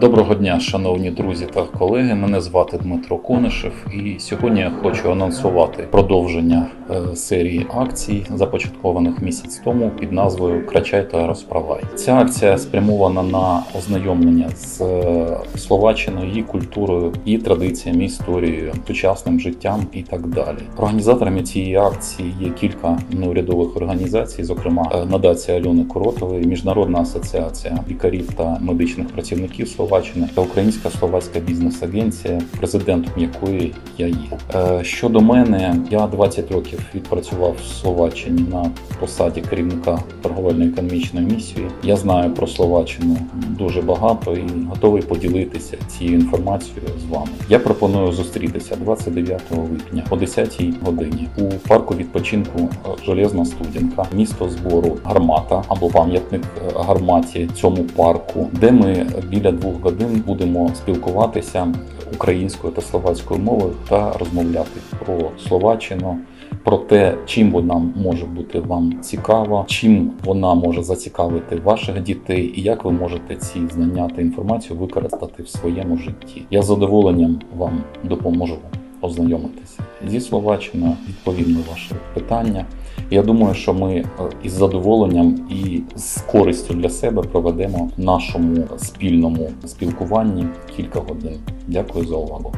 Доброго дня, шановні друзі та колеги. Мене звати Дмитро Конишев, і сьогодні я хочу анонсувати продовження е, серії акцій, започаткованих місяць тому під назвою Крачай та розправай. Ця акція спрямована на ознайомлення з е, Словаччиною, її культурою, її традиціями, історією, сучасним життям і так далі. Організаторами цієї акції є кілька неурядових організацій, зокрема е, Надація Альони Коротової, Міжнародна асоціація лікарів та медичних працівників Словаччини та Українська словацька бізнес-агенція, президентом якої я є. Е, Щодо мене, я 20 років відпрацював в Словаччині на посаді керівника торговельно-економічної місії. Я знаю про Словаччину дуже багато і готовий поділитися цією інформацією з вами. Я пропоную зустрітися 29 липня о 10 годині у парку відпочинку Железна Студінка, місто збору Гармата або пам'ятник е, гарматі цьому парку, де ми біля двох годин будемо спілкуватися українською та словацькою мовою та розмовляти про Словаччину. Про те, чим вона може бути вам цікава, чим вона може зацікавити ваших дітей, і як ви можете ці знання та інформацію використати в своєму житті. Я з задоволенням вам допоможу ознайомитися зі Словаччиною, відповім на ваші питання. Я думаю, що ми е, із задоволенням і з користю для себе проведемо нашому спільному спілкуванні кілька годин. Дякую за увагу.